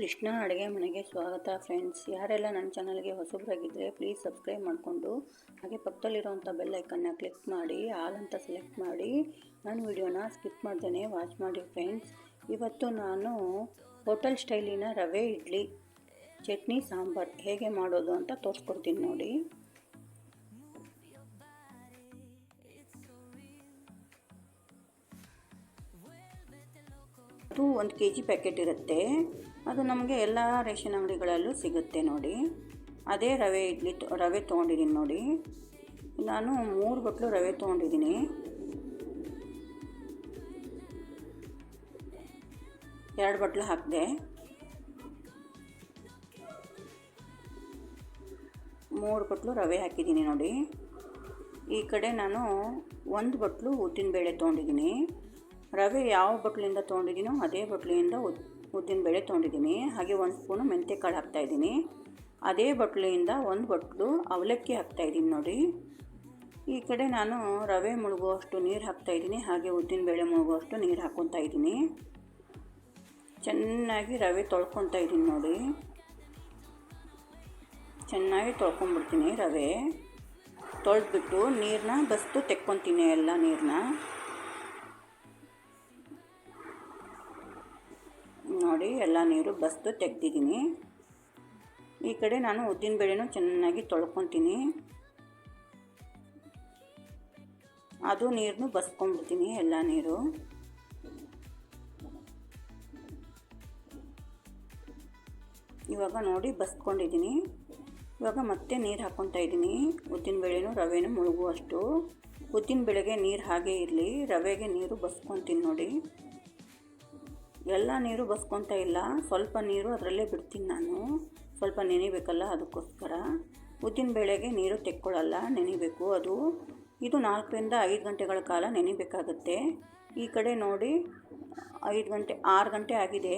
ಕೃಷ್ಣ ಅಡುಗೆ ಮನೆಗೆ ಸ್ವಾಗತ ಫ್ರೆಂಡ್ಸ್ ಯಾರೆಲ್ಲ ನನ್ನ ಚಾನಲ್ಗೆ ಹೊಸಬರಾಗಿದ್ದರೆ ಪ್ಲೀಸ್ ಸಬ್ಸ್ಕ್ರೈಬ್ ಮಾಡಿಕೊಂಡು, ಹಾಗೆ ಪಕ್ಕದಲ್ಲಿರುವಂಥ ಬೆಲ್ ಐಕನ್ನ ಕ್ಲಿಕ್ ಮಾಡಿ ಆಲ್ ಅಂತ ಸೆಲೆಕ್ಟ್ ಮಾಡಿ ನನ್ನ ವಿಡಿಯೋನ ಸ್ಕಿಪ್ ಮಾಡ್ತೇನೆ ವಾಚ್ ಮಾಡಿ ಫ್ರೆಂಡ್ಸ್ ಇವತ್ತು ನಾನು ಹೋಟೆಲ್ ಸ್ಟೈಲಿನ ರವೆ, ಇಡ್ಲಿ, ಚಟ್ನಿ, ಸಾಂಬಾರು ಹೇಗೆ ಮಾಡೋದು ಅಂತ ತೋರಿಸ್ಕೊಡ್ತೀನಿ ನೋಡಿ. ಒಂದು ಕೆ ಜಿ ಪ್ಯಾಕೆಟ್ ಇರುತ್ತೆ. ಅದು ನಮಗೆ ಎಲ್ಲ ರೇಷನ್ ಅಂಗಡಿಗಳಲ್ಲೂ ಸಿಗುತ್ತೆ ನೋಡಿ. ಅದೇ ರವೆ ಇಡ್ಲಿ ರವೆ ತೊಗೊಂಡಿದ್ದೀನಿ ನೋಡಿ. ನಾನು ಮೂರು ಬಟ್ಲು ರವೆ ತೊಗೊಂಡಿದ್ದೀನಿ. ಎರಡು ಬಟ್ಲು ಹಾಕಿದೆ. ಮೂರು ಬಟ್ಲು ರವೆ ಹಾಕಿದ್ದೀನಿ ನೋಡಿ. ಈ ಕಡೆ ನಾನು ಒಂದು ಬಟ್ಲು ಉದ್ದಿನಬೇಳೆ ತೊಗೊಂಡಿದ್ದೀನಿ. ರವೆ ಯಾವ ಬಟ್ಲಿಂದ ತೊಗೊಂಡಿದ್ದೀನೋ ಅದೇ ಬಟ್ಲಿಂದ ಉದ್ ಉದ್ದಿನಬೇಳೆ ತೊಗೊಂಡಿದ್ದೀನಿ. ಹಾಗೆ ಒಂದು ಸ್ಪೂನು ಮೆಂತ್ಯಕಾಳು ಹಾಕ್ತಾಯಿದ್ದೀನಿ ಅದೇ ಬಟ್ಲಿಯಿಂದ ಒಂದು ಬಟ್ಲು ಅವಲಕ್ಕಿ ಹಾಕ್ತಾಯಿದ್ದೀನಿ ನೋಡಿ. ಈ ಕಡೆ ನಾನು ರವೆ ಮುಳುಗುವಷ್ಟು ನೀರು ಹಾಕ್ತಾಯಿದ್ದೀನಿ ಹಾಗೆ ಉದ್ದಿನ ಬೇಳೆ ಮುಳುಗುವಷ್ಟು ನೀರು ಹಾಕ್ಕೊತಾ ಇದ್ದೀನಿ. ಚೆನ್ನಾಗಿ ರವೆ ತೊಳ್ಕೊತಾ ಇದ್ದೀನಿ ನೋಡಿ. ಚೆನ್ನಾಗಿ ತೊಳ್ಕೊಂಬಿಡ್ತೀನಿ ರವೆ. ತೊಳೆದ್ಬಿಟ್ಟು ನೀರನ್ನ ಬಸ್ತು ತೆಕ್ಕೊತೀನಿ ಎಲ್ಲ ನೀರನ್ನ. ನೀರು ಬಸ್ದು ತೆಗ್ದಿದ್ದೀನಿ. ಈ ಕಡೆ ನಾನು ಉದ್ದಿನ ಬೇಳೆನೂ ಚೆನ್ನಾಗಿ ತೊಳ್ಕೊತೀನಿ. ಅದು ನೀರನ್ನು ಬಸ್ಕೊಂಡ್ಬಿಡ್ತೀನಿ, ಎಲ್ಲ ನೀರು. ಇವಾಗ ನೋಡಿ ಬಸ್ಕೊಂಡಿದ್ದೀನಿ. ಇವಾಗ ಮತ್ತೆ ನೀರು ಹಾಕ್ಕೊತಾ ಇದ್ದೀನಿ. ಉದ್ದಿನಬೇಳೆನೂ ರವೆನೂ ಮುಳುಗುವಷ್ಟು. ಉದ್ದಿನಬೇಳೆಗೆ ನೀರು ಹಾಗೇ ಇರಲಿ. ರವೆಗೆ ನೀರು ಬಸ್ಕೊತೀನಿ ನೋಡಿ. ಎಲ್ಲ ನೀರು ಬಸ್ಕೊತ ಇಲ್ಲ. ಸ್ವಲ್ಪ ನೀರು ಅದರಲ್ಲೇ ಬಿಡ್ತೀನಿ ನಾನು. ಸ್ವಲ್ಪ ನೆನಿಬೇಕಲ್ಲ ಅದಕ್ಕೋಸ್ಕರ. ಉದ್ದಿನಬೇಳೆಗೆ ನೀರು ತೆಕ್ಕೊಳ್ಳಲ್ಲ, ನೆನಿಬೇಕು ಅದು. ಇದು ನಾಲ್ಕರಿಂದ ಐದು ಗಂಟೆಗಳ ಕಾಲ ನೆನಿಬೇಕಾಗತ್ತೆ. ಈ ಕಡೆ ನೋಡಿ, ಐದು ಗಂಟೆ, ಆರು ಗಂಟೆ ಆಗಿದೆ.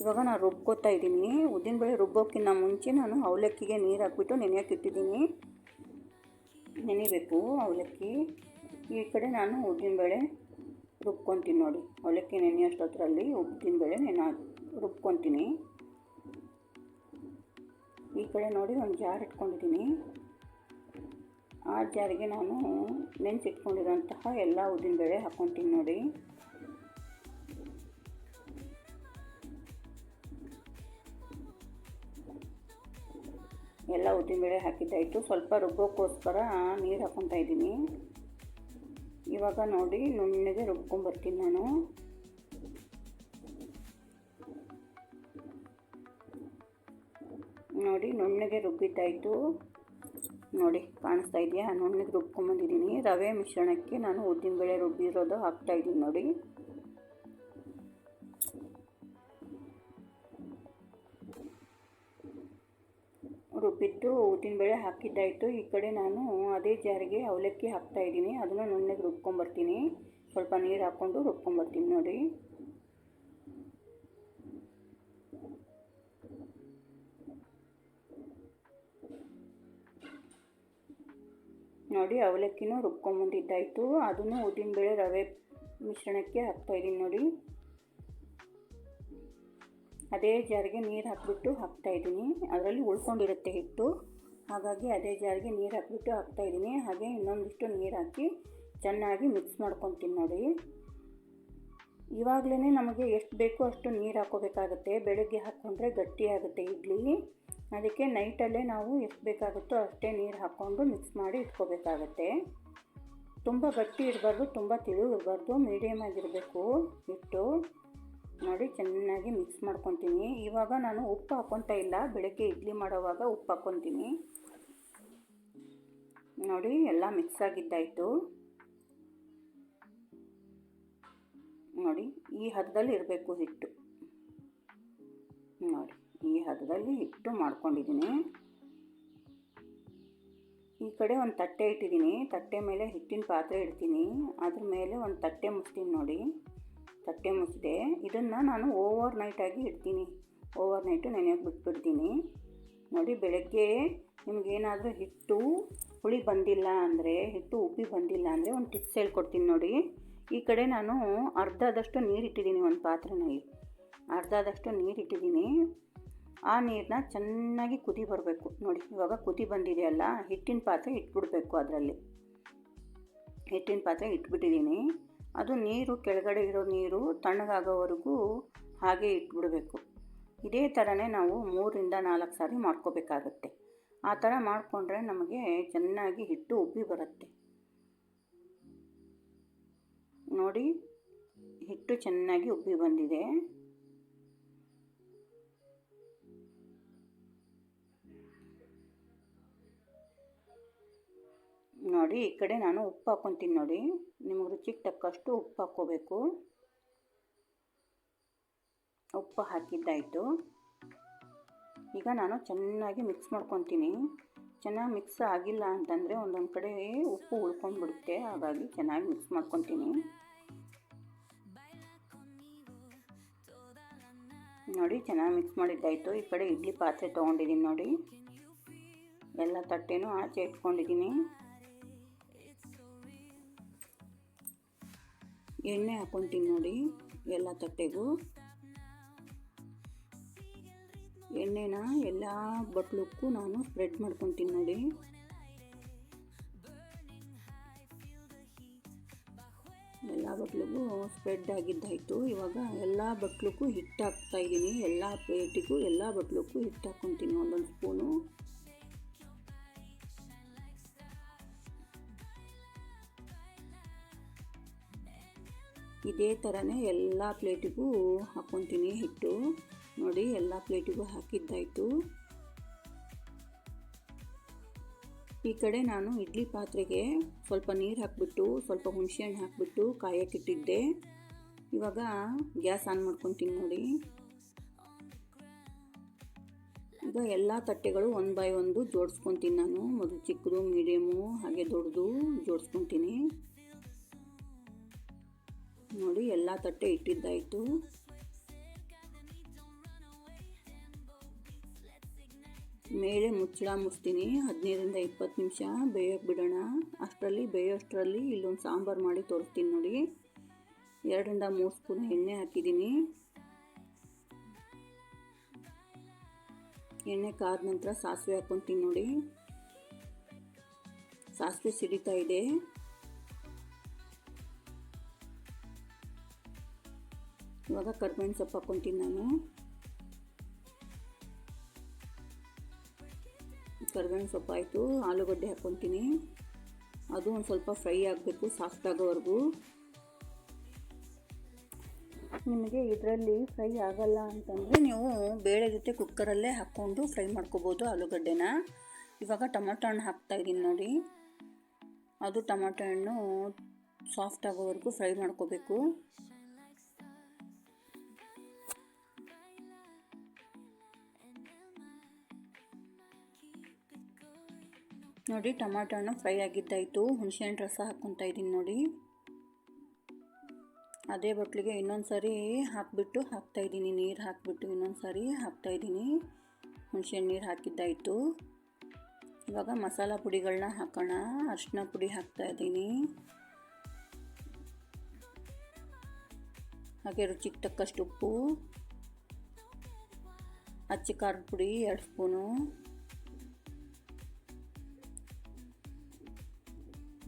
ಇವಾಗ ನಾನು ರುಬ್ಕೋತಾ ಇದ್ದೀನಿ. ಉದ್ದಿನಬೇಳೆ ರುಬ್ಬೋಕ್ಕಿಂತ ಮುಂಚೆ ನಾನು ಅವಲಕ್ಕಿಗೆ ನೀರು ಹಾಕ್ಬಿಟ್ಟು ನೆನೆಯೋಕೆ ಇಟ್ಟಿದ್ದೀನಿ. ನೆನಿಬೇಕು ಅವಲಕ್ಕಿ. ಈ ಕಡೆ ನಾನು ಉದ್ದಿನಬೇಳೆ ರುಬ್ಕೊತೀನಿ ನೋಡಿ. ಅವಲಕ್ಕಿ ನೆನೆಯೋಷ್ಟೊತ್ತರಲ್ಲಿ ಉದ್ದಿನಬೇಳೆ ನೆನೆ ರುಬ್ಕೊತೀನಿ. ಈ ಕಡೆ ನೋಡಿ ಒಂದು ಜಾರ್ ಇಟ್ಕೊಂಡಿದ್ದೀನಿ. ಆ ಜಾರಿಗೆ ನಾನು ನೆನೆಸಿಟ್ಕೊಂಡಿರೋಂತಹ ಎಲ್ಲ ಉದ್ದಿನಬೇಳೆ ಹಾಕ್ಕೊತೀನಿ ನೋಡಿ. ಎಲ್ಲ ಉದ್ದಿನಬೇಳೆ ಹಾಕಿದ್ದಾಯಿತು. ಸ್ವಲ್ಪ ರುಬ್ಬೋಕ್ಕೋಸ್ಕರ ನೀರು ಹಾಕ್ಕೊತಾ ಇದ್ದೀನಿ. ಇವಾಗ ನೋಡಿ ನುಣ್ಣಗೆ ರುಬ್ಕೊಂಬರ್ತೀನಿ ನಾನು. ನೋಡಿ ನುಣ್ಣಗೆ ರುಬ್ಬಿದ್ದಾಯಿತು. ನೋಡಿ, ಕಾಣಿಸ್ತಾ ಇದೆಯಾ? ನುಣ್ಣಗೆ ರುಬ್ಕೊಂಬಂದಿದ್ದೀನಿ. ರವೆ ಮಿಶ್ರಣಕ್ಕೆ ನಾನು ಉದ್ದಿನಬೇಳೆ ರುಬ್ಬಿರೋದು ಹಾಕ್ತಾಯಿದ್ದೀನಿ ನೋಡಿ. ರುಬ್ಬಿಟ್ಟು ಉದ್ದಿನಬೇಳೆ ಹಾಕಿದ್ದಾಯಿತು. ಈ ಕಡೆ ನಾನು ಅದೇ ಜಾರಿಗೆ ಅವಲಕ್ಕಿ ಹಾಕ್ತಾಯಿದ್ದೀನಿ ಅದನ್ನು ನುಣ್ಣಗೆ ರುಬ್ಕೊಂಬರ್ತೀನಿ. ಸ್ವಲ್ಪ ನೀರು ಹಾಕ್ಕೊಂಡು ರುಬ್ಕೊಂಬರ್ತೀನಿ ನೋಡಿ. ನೋಡಿ, ಅವಲಕ್ಕಿನೂ ರುಬ್ಕೊಂಬಂದಿದ್ದಾಯಿತು. ಅದನ್ನು ಉದ್ದಿನಬೇಳೆ ರವೆ ಮಿಶ್ರಣಕ್ಕೆ ಹಾಕ್ತಾಯಿದ್ದೀನಿ ನೋಡಿ. ಅದೇ ಜಾರಿಗೆ ನೀರು ಹಾಕ್ಬಿಟ್ಟು ಹಾಕ್ತಾಯಿದ್ದೀನಿ ಅದರಲ್ಲಿ ಉಳ್ಕೊಂಡಿರುತ್ತೆ ಹಿಟ್ಟು. ಹಾಗಾಗಿ ಅದೇ ಜಾರಿಗೆ ನೀರು ಹಾಕ್ಬಿಟ್ಟು ಹಾಕ್ತಾಯಿದ್ದೀನಿ ಹಾಗೆ ಇನ್ನೊಂದಿಷ್ಟು ನೀರು ಹಾಕಿ ಚೆನ್ನಾಗಿ ಮಿಕ್ಸ್ ಮಾಡ್ಕೊತೀನಿ ನೋಡಿ. ಇವಾಗಲೇ ನಮಗೆ ಎಷ್ಟು ಬೇಕೋ ಅಷ್ಟು ನೀರು ಹಾಕೋಬೇಕಾಗುತ್ತೆ ಬೆಳಗ್ಗೆ ಹಾಕ್ಕೊಂಡ್ರೆ ಗಟ್ಟಿಯಾಗುತ್ತೆ ಇಡ್ಲಿ. ಅದಕ್ಕೆ ನೈಟಲ್ಲೇ ನಾವು ಎಷ್ಟು ಬೇಕಾಗುತ್ತೋ ಅಷ್ಟೇ ನೀರು ಹಾಕ್ಕೊಂಡು ಮಿಕ್ಸ್ ಮಾಡಿ ಇಟ್ಕೋಬೇಕಾಗತ್ತೆ. ತುಂಬ ಗಟ್ಟಿ ಇರಬಾರ್ದು, ತುಂಬ ತಿಳಿ ಇರಬಾರ್ದು ಮೀಡಿಯಮ್ ಆಗಿರಬೇಕು ಹಿಟ್ಟು. ನೋಡಿ ಚೆನ್ನಾಗಿ ಮಿಕ್ಸ್ ಮಾಡ್ಕೊತೀನಿ. ಇವಾಗ ನಾನು ಉಪ್ಪು ಹಾಕ್ಕೊತಾ ಇಲ್ಲ. ಬೆಳಗ್ಗೆ ಇಡ್ಲಿ ಮಾಡೋವಾಗ ಉಪ್ಪು ಹಾಕ್ಕೊತೀನಿ ನೋಡಿ, ಎಲ್ಲ ಮಿಕ್ಸ್ ಆಗಿದ್ದಾಯಿತು. ನೋಡಿ, ಈ ಹದದಲ್ಲಿ ಇರಬೇಕು ಹಿಟ್ಟು. ನೋಡಿ, ಈ ಹದದಲ್ಲಿ ಹಿಟ್ಟು ಮಾಡ್ಕೊಂಡಿದ್ದೀನಿ. ಈ ಕಡೆ ಒಂದು ತಟ್ಟೆ ಇಟ್ಟಿದ್ದೀನಿ. ತಟ್ಟೆ ಮೇಲೆ ಹಿಟ್ಟಿನ ಪಾತ್ರೆ ಇಡ್ತೀನಿ. ಅದ್ರ ಮೇಲೆ ಒಂದು ತಟ್ಟೆ ಮುಚ್ತೀನಿ ನೋಡಿ. ತಟ್ಟೆ ಮುಚ್ಚಿದೆ. ಇದನ್ನು ನಾನು ಓವರ್ ನೈಟಾಗಿ ಇಡ್ತೀನಿ. ಓವರ್ ನೈಟು ನೆನೆಯೋಕೆ ಬಿಟ್ಬಿಡ್ತೀನಿ. ನೋಡಿ, ಬೆಳಗ್ಗೆ ನಿಮಗೇನಾದರೂ ಹಿಟ್ಟು ಹುಳಿ ಬಂದಿಲ್ಲ ಅಂದರೆ, ಹಿಟ್ಟು ಉಪ್ಪಿ ಬಂದಿಲ್ಲ ಅಂದರೆ ಒಂದು ಟಿಪ್ಸ್ ಹೇಳ್ಕೊಡ್ತೀನಿ ನೋಡಿ. ಈ ಕಡೆ ನಾನು ಅರ್ಧದಷ್ಟು ನೀರು ಇಟ್ಟಿದ್ದೀನಿ ಒಂದು ಪಾತ್ರೆನಲ್ಲಿ. ಅರ್ಧದಷ್ಟು ನೀರು ಇಟ್ಟಿದ್ದೀನಿ. ಆ ನೀರನ್ನ ಚೆನ್ನಾಗಿ ಕುದಿ ಬರಬೇಕು. ನೋಡಿ, ಇವಾಗ ಕುದಿ ಬಂದಿದೆಯಲ್ಲ ಹಿಟ್ಟಿನ ಪಾತ್ರೆ ಇಟ್ಬಿಡ್ಬೇಕು ಅದರಲ್ಲಿ. ಹಿಟ್ಟಿನ ಪಾತ್ರೆ ಇಟ್ಬಿಟ್ಟಿದ್ದೀನಿ. ಅದು ನೀರು, ಕೆಳಗಡೆ ಇರೋ ನೀರು ತಣ್ಣಗಾಗೋವರೆಗೂ ಹಾಗೆ ಇಟ್ಬಿಡಬೇಕು. ಇದೇ ಥರನೇ ನಾವು ಮೂರಿಂದ ನಾಲ್ಕು ಸಾರಿ ಮಾಡ್ಕೋಬೇಕಾಗತ್ತೆ. ಆ ಥರ ಮಾಡಿಕೊಂಡ್ರೆ ನಮಗೆ ಚೆನ್ನಾಗಿ ಹಿಟ್ಟು ಉಬ್ಬಿ ಬರುತ್ತೆ. ನೋಡಿ, ಹಿಟ್ಟು ಚೆನ್ನಾಗಿ ಉಬ್ಬಿ ಬಂದಿದೆ. ನೋಡಿ, ಈ ಕಡೆ ನಾನು ಉಪ್ಪು ಹಾಕ್ಕೊತೀನಿ ನೋಡಿ. ನಿಮಗೆ ರುಚಿಗೆ ತಕ್ಕಷ್ಟು ಉಪ್ಪು ಹಾಕ್ಕೋಬೇಕು. ಉಪ್ಪು ಹಾಕಿದ್ದಾಯಿತು. ಈಗ ನಾನು ಚೆನ್ನಾಗಿ ಮಿಕ್ಸ್ ಮಾಡ್ಕೊತೀನಿ. ಚೆನ್ನಾಗಿ ಮಿಕ್ಸ್ ಆಗಿಲ್ಲ ಅಂತಂದರೆ ಒಂದೊಂದು ಕಡೆ ಉಪ್ಪು ಉಳ್ಕೊಂಡ್ಬಿಡುತ್ತೆ. ಹಾಗಾಗಿ ಚೆನ್ನಾಗಿ ಮಿಕ್ಸ್ ಮಾಡ್ಕೊತೀನಿ. ನೋಡಿ, ಚೆನ್ನಾಗಿ ಮಿಕ್ಸ್ ಮಾಡಿದ್ದಾಯಿತು. ಈ ಕಡೆ ಇಡ್ಲಿ ಪಾತ್ರೆ ತೊಗೊಂಡಿದ್ದೀನಿ ನೋಡಿ. ಎಲ್ಲ ತಟ್ಟೆನೂ ಆಚೆ ಇಟ್ಕೊಂಡಿದ್ದೀನಿ. ಎಣ್ಣೆ ಹಾಕ್ಕೊತೀನಿ ನೋಡಿ, ಎಲ್ಲ ತಟ್ಟೆಗೂ. ಎಣ್ಣೆನ ಎಲ್ಲ ಬಟ್ಲಕ್ಕೂ ನಾನು ಸ್ಪ್ರೆಡ್ ಮಾಡ್ಕೊತೀನಿ ನೋಡಿ. ಎಲ್ಲ ಬಟ್ಲಿಗೂ ಸ್ಪ್ರೆಡ್ ಆಗಿದ್ದಾಯಿತು. ಇವಾಗ ಎಲ್ಲ ಬಟ್ಲಕ್ಕೂ ಹಿಟ್ಟು ಹಾಕ್ತಾ ಇದ್ದೀನಿ. ಎಲ್ಲ ಪ್ಲೇಟಿಗೂ ಎಲ್ಲ ಬಟ್ಲಕ್ಕೂ ಹಿಟ್ಟು ಹಾಕ್ಕೊತೀನಿ ಒಂದೊಂದು ಸ್ಪೂನು ಇದೇ ಥರನೇ ಎಲ್ಲ ಪ್ಲೇಟಿಗೂ ಹಾಕ್ಕೊತೀನಿ ಹಿಟ್ಟು. ನೋಡಿ, ಎಲ್ಲ ಪ್ಲೇಟಿಗೂ ಹಾಕಿದ್ದಾಯಿತು. ಈ ಕಡೆ ನಾನು ಇಡ್ಲಿ ಪಾತ್ರೆಗೆ ಸ್ವಲ್ಪ ನೀರು ಹಾಕಿಬಿಟ್ಟು, ಸ್ವಲ್ಪ ಹುಣಸೆಹಣ್ಣು ಹಾಕಿಬಿಟ್ಟು ಕಾಯಕ್ಕಿಟ್ಟಿದ್ದೆ ಇವಾಗ ಗ್ಯಾಸ್ ಆನ್ ಮಾಡ್ಕೊತೀನಿ ನೋಡಿ. ಈಗ ಎಲ್ಲ ತಟ್ಟೆಗಳು ಒನ್ ಬೈ ಒಂದು ಜೋಡಿಸ್ಕೊತೀನಿ ನಾನು. ಮೊದಲು ಚಿಕ್ಕದು, ಮೀಡಿಯಮು, ಹಾಗೆ ದೊಡ್ಡದು ಜೋಡಿಸ್ಕೊತೀನಿ. ನೋಡಿ ಎಲ್ಲ ತಟ್ಟೆ ಇಟ್ಟಿದ್ದಾಯಿತು. ಮೇಲೆ ಮುಚ್ಚಳ ಮುಚ್ತೀನಿ. ಹದಿನೈದರಿಂದ ಇಪ್ಪತ್ತು ನಿಮಿಷ ಬೇಯೋಕ್ಕೆ ಬಿಡೋಣ ಅಷ್ಟರಲ್ಲಿ ಬೇಯೋಷ್ಟರಲ್ಲಿ ಇಲ್ಲೊಂದು ಸಾಂಬಾರು ಮಾಡಿ ತೋರಿಸ್ತೀನಿ ನೋಡಿ. ಎರಡರಿಂದ ಮೂರು ಸ್ಪೂನ್ ಎಣ್ಣೆ ಹಾಕಿದ್ದೀನಿ. ಎಣ್ಣೆ ಕಾದ ನಂತರ ಸಾಸಿವೆ ಹಾಕ್ಕೊತೀನಿ ನೋಡಿ. ಸಾಸಿವೆ ಸಿಡಿತಾ ಇದೆ. ಇವಾಗ ಕರ್ಬೇವಿನ ಸೊಪ್ಪು ಹಾಕ್ಕೊತೀನಿ ನಾನು. ಕರ್ಬೇವಿನ ಸೊಪ್ಪು ಆಯಿತು, ಆಲೂಗಡ್ಡೆ ಹಾಕ್ಕೊತೀನಿ. ಅದು ಒಂದು ಸ್ವಲ್ಪ ಫ್ರೈ ಆಗಬೇಕು ಸಾಫ್ಟ್ ಆಗೋವರೆಗೂ ನಿಮಗೆ ಇದರಲ್ಲಿ ಫ್ರೈ ಆಗಲ್ಲ ಅಂತಂದರೆ ನೀವು ಬೇಳೆ ಜೊತೆ ಕುಕ್ಕರಲ್ಲೇ ಹಾಕ್ಕೊಂಡು ಫ್ರೈ ಮಾಡ್ಕೋಬೋದು ಆಲೂಗಡ್ಡೆನ. ಇವಾಗ ಟೊಮೊಟೊ ಹಣ್ಣು ಹಾಕ್ತಾಯಿದ್ದೀನಿ ನೋಡಿ. ಅದು ಟೊಮೊಟೊ ಹಣ್ಣು ಸಾಫ್ಟ್ ಆಗೋವರೆಗೂ ಫ್ರೈ ಮಾಡ್ಕೋಬೇಕು. ನೋಡಿ ಟೊಮಾಟೊ ಹಣ್ಣು ಫ್ರೈ ಆಗಿದ್ದಾಯಿತು. ಹುಣಸೆಹಣ್ಣು ರಸ ಹಾಕ್ಕೊತಾ ಇದ್ದೀನಿ ನೋಡಿ. ಅದೇ ಬಟ್ಲಿಗೆ ಇನ್ನೊಂದು ಸಾರಿ ಹಾಕಿಬಿಟ್ಟು ಹಾಕ್ತಾಯಿದ್ದೀನಿ ನೀರು ಹಾಕಿಬಿಟ್ಟು ಇನ್ನೊಂದು ಸಾರಿ ಹಾಕ್ತಾಯಿದ್ದೀನಿ ಹುಣಸೆಹಣ್ಣು ನೀರು ಹಾಕಿದ್ದಾಯಿತು. ಇವಾಗ ಮಸಾಲ ಪುಡಿಗಳನ್ನ ಹಾಕೋಣ. ಅರಿಶಿನ ಪುಡಿ ಹಾಕ್ತಾಯಿದ್ದೀನಿ ಹಾಗೆ ರುಚಿಗೆ ತಕ್ಕಷ್ಟು ಉಪ್ಪು. ಅಚ್ಚಿ ಖಾರದ ಪುಡಿ ಎರಡು ಸ್ಪೂನು.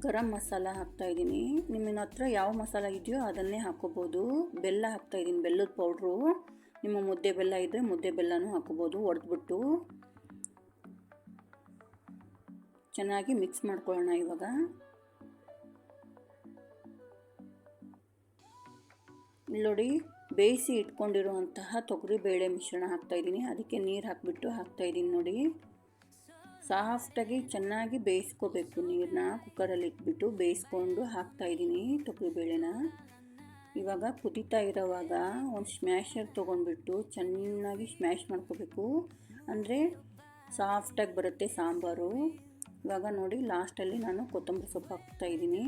ಗರಂ ಮಸಾಲ ಹಾಕ್ತಾಯಿದ್ದೀನಿ ನಿಮ್ಮಿನ ಹತ್ರ ಯಾವ ಮಸಾಲ ಇದೆಯೋ ಅದನ್ನೇ ಹಾಕೋಬೋದು ಬೆಲ್ಲ ಹಾಕ್ತಾಯಿದ್ದೀನಿ ಬೆಲ್ಲದ ಪೌಡ್ರು ನಿಮ್ಮ ಮುದ್ದೆ ಬೆಲ್ಲ ಇದ್ದರೆ ಮುದ್ದೆ ಬೆಲ್ಲನೂ ಹಾಕೋಬೋದು ಒಡೆದ್ಬಿಟ್ಟು. ಚೆನ್ನಾಗಿ ಮಿಕ್ಸ್ ಮಾಡ್ಕೊಳ್ಳೋಣ ಇವಾಗ. ನೋಡಿ, ಬೇಯಿಸಿ ಇಟ್ಕೊಂಡಿರುವಂತಹ ತೊಗರಿಬೇಳೆ ಮಿಶ್ರಣ ಹಾಕ್ತಾಯಿದ್ದೀನಿ ಅದಕ್ಕೆ ನೀರು ಹಾಕಿಬಿಟ್ಟು ಹಾಕ್ತಾಯಿದ್ದೀನಿ ನೋಡಿ. ಸಾಫ್ಟಾಗಿ ಚೆನ್ನಾಗಿ ಬೇಯಿಸ್ಕೋಬೇಕು ನೀರನ್ನ ಕುಕ್ಕರಲ್ಲಿ ಇಟ್ಬಿಟ್ಟು ಬೇಯಿಸ್ಕೊಂಡು ಹಾಕ್ತಾಯಿದ್ದೀನಿ ತೊಗರಿಬೇಳೆನ. ಇವಾಗ ಕುದೀತಾ ಇರೋವಾಗ ಒಂದು ಸ್ಮ್ಯಾಶರ್ ತೊಗೊಂಡ್ಬಿಟ್ಟು ಚೆನ್ನಾಗಿ ಸ್ಮ್ಯಾಶ್ ಮಾಡ್ಕೋಬೇಕು. ಅಂದರೆ ಸಾಫ್ಟಾಗಿ ಬರುತ್ತೆ ಸಾಂಬಾರು. ಇವಾಗ ನೋಡಿ, ಲಾಸ್ಟಲ್ಲಿ ನಾನು ಕೊತ್ತಂಬರಿ ಸೊಪ್ಪು ಹಾಕ್ತಾಯಿದ್ದೀನಿ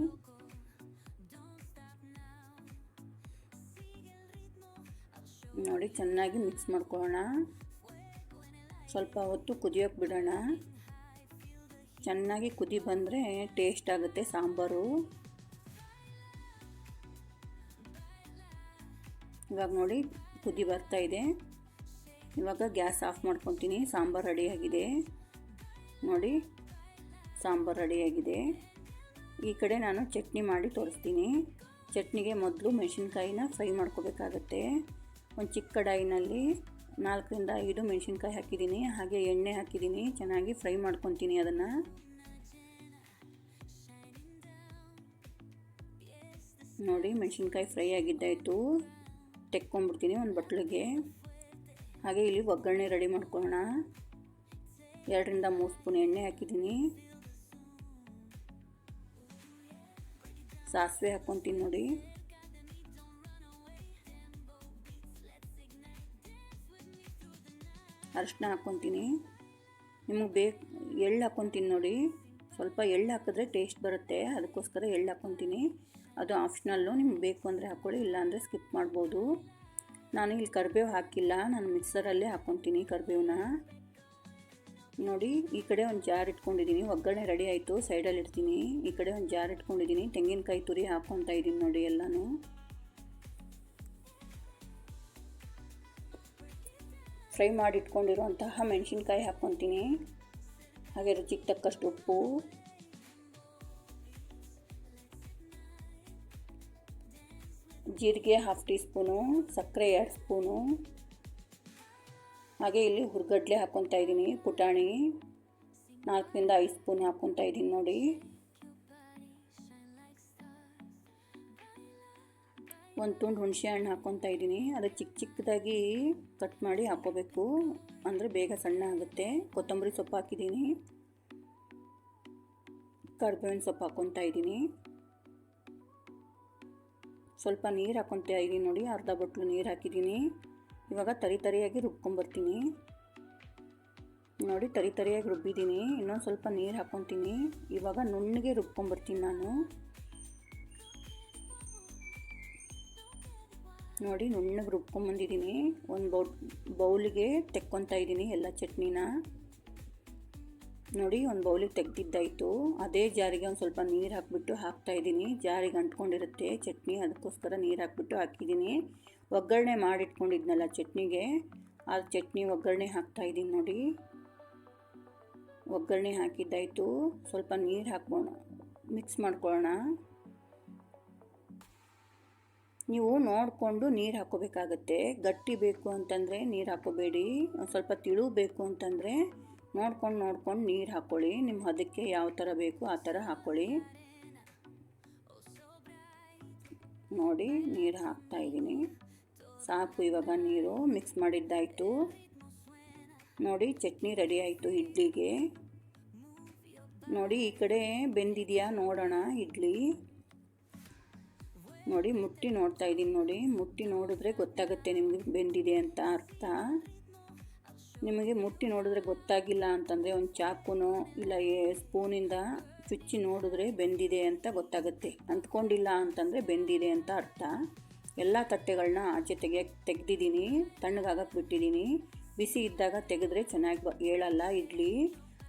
ನೋಡಿ, ಚೆನ್ನಾಗಿ ಮಿಕ್ಸ್ ಮಾಡ್ಕೊಳ್ಳೋಣ. ಸ್ವಲ್ಪ ಹೊತ್ತು ಕುದಿಯೋಕೆ ಬಿಡೋಣ. ಚೆನ್ನಾಗಿ ಕುದಿ ಬಂದರೆ ಟೇಸ್ಟ್ ಆಗುತ್ತೆ ಸಾಂಬಾರು. ಇವಾಗ ನೋಡಿ ಕುದಿ ಬರ್ತಾ ಇದೆ. ಇವಾಗ ಗ್ಯಾಸ್ ಆಫ್ ಮಾಡ್ಕೊತೀನಿ, ಸಾಂಬಾರು ರೆಡಿಯಾಗಿದೆ ನೋಡಿ, ಸಾಂಬಾರು ರೆಡಿಯಾಗಿದೆ ಈ ಕಡೆ ನಾನು ಚಟ್ನಿ ಮಾಡಿ ತೋರಿಸ್ತೀನಿ. ಚಟ್ನಿಗೆ ಮೊದಲು ಮೆಣಸಿನ್ಕಾಯಿನ ಫ್ರೈ ಮಾಡ್ಕೋಬೇಕಾಗತ್ತೆ. ಒಂದು ಚಿಕ್ಕ ಕಡಾಯಿನಲ್ಲಿ ನಾಲ್ಕರಿಂದ ಐದು ಮೆಣಸಿನ್ಕಾಯಿ ಹಾಕಿದ್ದೀನಿ, ಹಾಗೆ ಎಣ್ಣೆ ಹಾಕಿದ್ದೀನಿ, ಚೆನ್ನಾಗಿ ಫ್ರೈ ಮಾಡ್ಕೊತೀನಿ ಅದನ್ನು. ನೋಡಿ, ಮೆಣಸಿನ್ಕಾಯಿ ಫ್ರೈ ಆಗಿದ್ದಾಯಿತು ತೆಕ್ಕೊಂಡ್ಬಿಡ್ತೀನಿ ಒಂದು ಬಟ್ಲಿಗೆ. ಹಾಗೆ ಇಲ್ಲಿ ಒಗ್ಗರಣೆ ರೆಡಿ ಮಾಡ್ಕೊಳ್ಳೋಣ. ಎರಡರಿಂದ ಮೂರು ಸ್ಪೂನ್ ಎಣ್ಣೆ ಹಾಕಿದ್ದೀನಿ. ಸಾಸಿವೆ ಹಾಕ್ಕೊತೀನಿ ನೋಡಿ. ಅರಿಶಿನ ಹಾಕ್ಕೊತೀನಿ. ನಿಮಗೆ ಬೇಕು, ಎಳ್ಳು ಹಾಕ್ಕೊತೀನಿ ನೋಡಿ. ಸ್ವಲ್ಪ ಎಳ್ಳು ಹಾಕಿದ್ರೆ ಟೇಸ್ಟ್ ಬರುತ್ತೆ. ಅದಕ್ಕೋಸ್ಕರ ಎಳ್ಳು ಹಾಕ್ಕೊತೀನಿ. ಅದು ಆಪ್ಷನಲ್ಲು ನಿಮ್ಗೆ ಬೇಕು ಅಂದರೆ ಹಾಕ್ಕೊಳ್ಳಿ ಇಲ್ಲಾಂದರೆ ಸ್ಕಿಪ್ ಮಾಡ್ಬೋದು. ನಾನು ಇಲ್ಲಿ ಕರಿಬೇವು ಹಾಕಿಲ್ಲ. ನಾನು ಮಿಕ್ಸರಲ್ಲೇ ಹಾಕ್ಕೊತೀನಿ ಕರಿಬೇವನ್ನ ನೋಡಿ, ಈ ಕಡೆ ಒಂದು ಜಾರ್ ಇಟ್ಕೊಂಡಿದ್ದೀನಿ ಒಗ್ಗರಣೆ ರೆಡಿ ಆಯಿತು. ಸೈಡಲ್ಲಿ ಇಡ್ತೀನಿ. ಈ ಕಡೆ ಒಂದು ಜಾರ್ ಇಟ್ಕೊಂಡಿದ್ದೀನಿ ತೆಂಗಿನಕಾಯಿ ತುರಿ ಹಾಕ್ಕೊತಾ ಇದ್ದೀನಿ ನೋಡಿ ಎಲ್ಲನೂ. ಫ್ರೈ ಮಾಡಿ ಇಟ್ಕೊಂಡಿರುವಂತಹ ಮೆಣಸಿನ್ಕಾಯಿ ಹಾಕ್ಕೊತೀನಿ. ಹಾಗೆ ರುಚಿಗೆ ತಕ್ಕಷ್ಟು ಉಪ್ಪು. ಜೀರಿಗೆ ಹಾಫ್ ಟೀ ಸ್ಪೂನು ಸಕ್ಕರೆ ಎರಡು ಸ್ಪೂನು ಹಾಗೆ ಇಲ್ಲಿ ಹುರ್ಗಡ್ಲೆ ಹಾಕ್ಕೊತಾ ಇದ್ದೀನಿ ಪುಟಾಣಿ. ನಾಲ್ಕರಿಂದ ಐದು ಸ್ಪೂನ್ ಹಾಕ್ಕೊತಾ ಇದ್ದೀನಿ ನೋಡಿ. ಒಂದು ತುಂಡು ಹುಣಸೆ ಹಣ್ಣು ಹಾಕ್ಕೊತಾ ಇದ್ದೀನಿ ಅದು ಚಿಕ್ಕ ಚಿಕ್ಕದಾಗಿ ಕಟ್ ಮಾಡಿ ಹಾಕ್ಕೋಬೇಕು ಅಂದರೆ ಬೇಗ ಸಣ್ಣ ಆಗುತ್ತೆ. ಕೊತ್ತಂಬರಿ ಸೊಪ್ಪು ಹಾಕಿದ್ದೀನಿ ಕರ್ಬೇವಿನ ಸೊಪ್ಪು ಹಾಕ್ಕೊತಾ ಇದ್ದೀನಿ ಸ್ವಲ್ಪ ನೀರು ಹಾಕ್ಕೊತಾ ಇದ್ದೀನಿ ನೋಡಿ. ಅರ್ಧ ಬಟ್ಲು ನೀರು ಹಾಕಿದ್ದೀನಿ ಇವಾಗ ತರಿ ತರಿಯಾಗಿ ರುಬ್ಕೊಂಬರ್ತೀನಿ ನೋಡಿ, ತರಿ ತರಿಯಾಗಿ ರುಬ್ಬಿದ್ದೀನಿ ಇನ್ನೊಂದು ಸ್ವಲ್ಪ ನೀರು ಹಾಕ್ಕೊತೀನಿ ಇವಾಗ ನುಣ್ಣಗೆ ರುಬ್ಕೊಂಬರ್ತೀನಿ ನಾನು. ನೋಡಿ, ನುಣ್ಣಗೆ ರುಬ್ಕೊಂಬಂದಿದ್ದೀನಿ ಒಂದು ಬೌ, ಬೌಲಿಗೆ ತೆಕ್ಕೊತಾ ಇದ್ದೀನಿ ಎಲ್ಲ ಚಟ್ನಿನ. ನೋಡಿ, ಒಂದು ಬೌಲಿಗೆ ತೆಗ್ದಿದ್ದಾಯಿತು. ಅದೇ ಜಾರಿಗೆ ಒಂದು ಸ್ವಲ್ಪ ನೀರು ಹಾಕಿಬಿಟ್ಟು ಹಾಕ್ತಾಯಿದ್ದೀನಿ ಜಾರಿಗೆ ಅಂಟ್ಕೊಂಡಿರುತ್ತೆ ಚಟ್ನಿ, ಅದಕ್ಕೋಸ್ಕರ ನೀರು ಹಾಕ್ಬಿಟ್ಟು ಹಾಕಿದ್ದೀನಿ ಒಗ್ಗರಣೆ ಮಾಡಿಟ್ಕೊಂಡಿದ್ನಲ್ಲ ಚಟ್ನಿಗೆ ಆ ಚಟ್ನಿ ಒಗ್ಗರಣೆ ಹಾಕ್ತಾಯಿದ್ದೀನಿ ನೋಡಿ. ಒಗ್ಗರಣೆ ಹಾಕಿದ್ದಾಯಿತು. ಸ್ವಲ್ಪ ನೀರು ಹಾಕ್ಬೋಣ ಮಿಕ್ಸ್ ಮಾಡ್ಕೊಳ್ಳೋಣ ನೀವು ನೋಡಿಕೊಂಡು ನೀರು ಹಾಕೋಬೇಕಾಗತ್ತೆ. ಗಟ್ಟಿ ಬೇಕು ಅಂತಂದರೆ ನೀರು ಹಾಕೋಬೇಡಿ. ಸ್ವಲ್ಪ ತಿಳು ಬೇಕು ಅಂತಂದರೆ ನೋಡ್ಕೊಂಡು ನೋಡ್ಕೊಂಡು ನೀರು ಹಾಕ್ಕೊಳ್ಳಿ ನಿಮ್ಮ ಹದಕ್ಕೆ ಯಾವ ಥರ ಬೇಕು ಆ ಥರ ಹಾಕ್ಕೊಳ್ಳಿ ನೋಡಿ, ನೀರು ಹಾಕ್ತಾಯಿದ್ದೀನಿ ಸಾಕು, ಇವಾಗ ನೀರು ಮಿಕ್ಸ್ ಮಾಡಿದ್ದಾಯಿತು. ನೋಡಿ, ಚಟ್ನಿ ರೆಡಿ ಆಯಿತು ಇಡ್ಲಿಗೆ. ನೋಡಿ, ಈ ಕಡೆ ಬೆಂದಿದೆಯಾ ನೋಡೋಣ, ಇಡ್ಲಿ. ನೋಡಿ, ಮುಟ್ಟಿ ನೋಡ್ತಾ ಇದ್ದೀನಿ ನೋಡಿ. ಮುಟ್ಟಿ ನೋಡಿದ್ರೆ ಗೊತ್ತಾಗುತ್ತೆ ನಿಮಗೆ ಬೆಂದಿದೆ ಅಂತ ಅರ್ಥ. ನಿಮಗೆ ಮುಟ್ಟಿ ನೋಡಿದ್ರೆ ಗೊತ್ತಾಗಿಲ್ಲ ಅಂತಂದರೆ ಒಂದು ಚಾಕುನೋ ಇಲ್ಲ ಸ್ಪೂನಿಂದ ಚುಚ್ಚಿ ನೋಡಿದ್ರೆ ಬೆಂದಿದೆ ಅಂತ ಗೊತ್ತಾಗುತ್ತೆ. ಅಂದ್ಕೊಂಡಿಲ್ಲ ಅಂತಂದರೆ ಬೆಂದಿದೆ ಅಂತ ಅರ್ಥ. ಎಲ್ಲ ತಟ್ಟೆಗಳನ್ನ ಆಚೆ ತೆಗೆ ತೆಗೆದಿದ್ದೀನಿ ತಣ್ಣಗಾಗಕ್ಕೆ ಬಿಟ್ಟಿದ್ದೀನಿ. ಬಿಸಿ ಇದ್ದಾಗ ತೆಗೆದ್ರೆ ಚೆನ್ನಾಗಿ ಹೇಳಲ್ಲ ಇಡ್ಲಿ.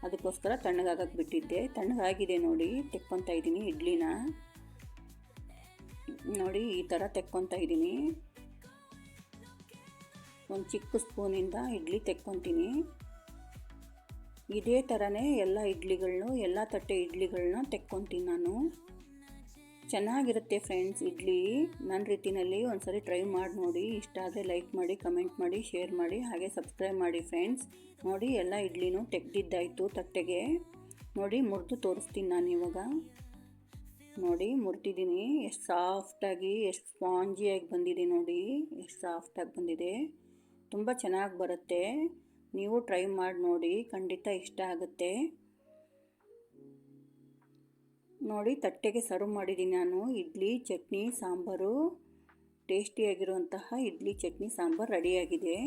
ಅದಕ್ಕೋಸ್ಕರ ತಣ್ಣಗಾಗಕ್ಕೆ ಬಿಟ್ಟಿದ್ದೆ. ತಣ್ಣಗಾಗಿದೆ ನೋಡಿ, ತೆಕ್ಕೊತಾ ಇದ್ದೀನಿ ಇಡ್ಲಿನ. ನೋಡಿ, ಈ ಥರ ತೆಕ್ಕೊತಾ ಇದ್ದೀನಿ. ಒಂದು ಚಿಕ್ಕ ಸ್ಪೂನಿಂದ ಇಡ್ಲಿ ತೆಕ್ಕೊತೀನಿ. ಇದೇ ಥರನೇ ಎಲ್ಲ ಇಡ್ಲಿಗಳನ್ನು, ಎಲ್ಲ ತಟ್ಟೆ ಇಡ್ಲಿಗಳನ್ನ ತೆಕ್ಕೊತೀನಿ ನಾನು. ಚೆನ್ನಾಗಿರುತ್ತೆ ಫ್ರೆಂಡ್ಸ್ ಇಡ್ಲಿ. ನನ್ನ ರೀತಿಯಲ್ಲಿ ಒಂದ್ಸರಿ ಟ್ರೈ ಮಾಡಿ ನೋಡಿ. ಇಷ್ಟ ಆದರೆ ಲೈಕ್ ಮಾಡಿ, ಕಮೆಂಟ್ ಮಾಡಿ, ಶೇರ್ ಮಾಡಿ, ಹಾಗೆ ಸಬ್ಸ್ಕ್ರೈಬ್ ಮಾಡಿ ಫ್ರೆಂಡ್ಸ್. ನೋಡಿ, ಎಲ್ಲ ಇಡ್ಲಿನೂ ತೆಗ್ದಿದ್ದಾಯಿತು ತಟ್ಟೆಗೆ. ನೋಡಿ, ಮುರಿದು ತೋರಿಸ್ತೀನಿ ನಾನು ಇವಾಗ. ನೋಡಿ ಮುರ್ತಿದ್ದೀನಿ. ಎಷ್ಟು ಸಾಫ್ಟಾಗಿ ಎಷ್ಟು ಸ್ಪಾಂಜಿಯಾಗಿ ಬಂದಿದೆ ನೋಡಿ. ಎಷ್ಟು ಸಾಫ್ಟಾಗಿ ಬಂದಿದೆ. ತುಂಬ ಚೆನ್ನಾಗಿ ಬರುತ್ತೆ. ನೀವು ಟ್ರೈ ಮಾಡಿ ನೋಡಿ. ಖಂಡಿತ ಇಷ್ಟ ಆಗುತ್ತೆ. ನೋಡಿ ತಟ್ಟೆಗೆ ಸರ್ವ್ ಮಾಡಿದ್ದೀನಿ ನಾನು. ಇಡ್ಲಿ, ಚಟ್ನಿ, ಸಾಂಬಾರು. ಟೇಸ್ಟಿಯಾಗಿರುವಂತಹ ಇಡ್ಲಿ, ಚಟ್ನಿ, ಸಾಂಬಾರು ರೆಡಿಯಾಗಿದೆ